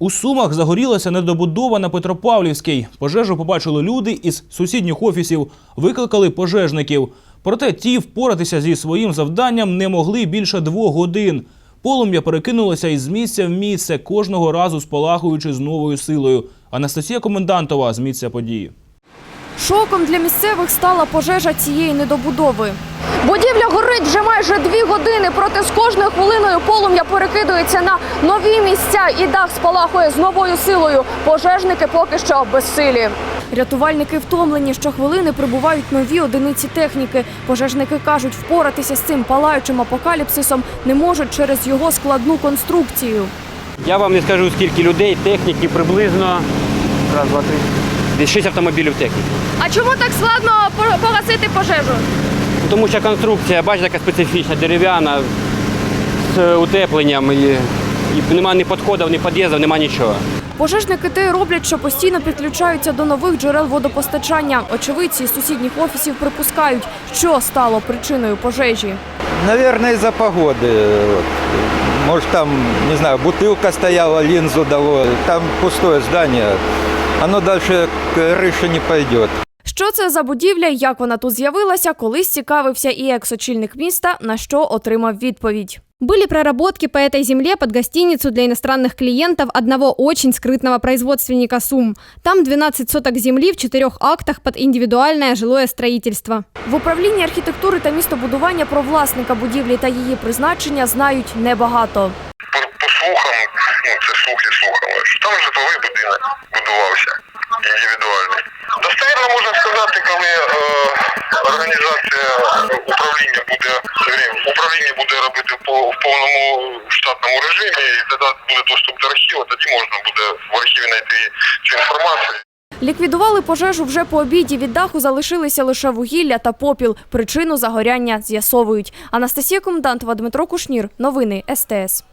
У Сумах загорілася недобудова на Петропавлівській. Пожежу побачили люди із сусідніх офісів, викликали пожежників. Проте ті впоратися зі своїм завданням не могли більше двох годин. Полум'я перекинулося із місця в місце, кожного разу спалахуючи з новою силою. Анастасія Комендантова з місця події. Шоком для місцевих стала пожежа цієї недобудови. Будівля горить вже майже дві години, проте з кожною хвилиною полум'я перекидується на нові місця і дах спалахує з новою силою. Пожежники поки що безсилі. Рятувальники втомлені, щохвилини прибувають нові одиниці техніки. Пожежники кажуть, впоратися з цим палаючим апокаліпсисом не можуть через його складну конструкцію. Я вам не скажу, скільки людей, техніки приблизно. Раз, два, три. Десь 6 автомобілів техніки. А чому так складно погасити пожежу? Тому що конструкція, бачите, яка специфічна, дерев'яна, з утепленням. І, і нема ні підходів, ні під'їздів, нема нічого. Пожежники те роблять, що постійно підключаються до нових джерел водопостачання. Очевидці з сусідніх офісів припускають, що стало причиною пожежі. Наверное, из-за погоды. Вот. Может, там, не знаю, бутылка стояла, линзу дало. Там пустое здание Оно дальше к крыше не пойдет. Що це за будівля, і як вона тут з'явилася, колись цікавився і екс-очільник міста, на що отримав відповідь. Были проработки по этой земле под гостиницу для иностранных клиентов одного очень скрытного производственника СУМ. Там 12 соток земли в четырех актах под индивидуальное жилое строительство. В управлінні архітектури та містобудування про власника будівлі та її призначення знають небагато. по, по слухам, ну це слухи слухали, що там житловий будинок будувався індивідуальний. Достеменно можна сказати, коли е, організація управління буде управління буде робити по в повному штатному режимі, і тоді буде доступ до архіву, тоді можна буде в архіві знайти цю інформацію. Ліквідували пожежу вже по обіді. Від даху залишилися лише вугілля та попіл. Причину загоряння з'ясовують. Анастасія Комендантова, Дмитро Кушнір. Новини СТС.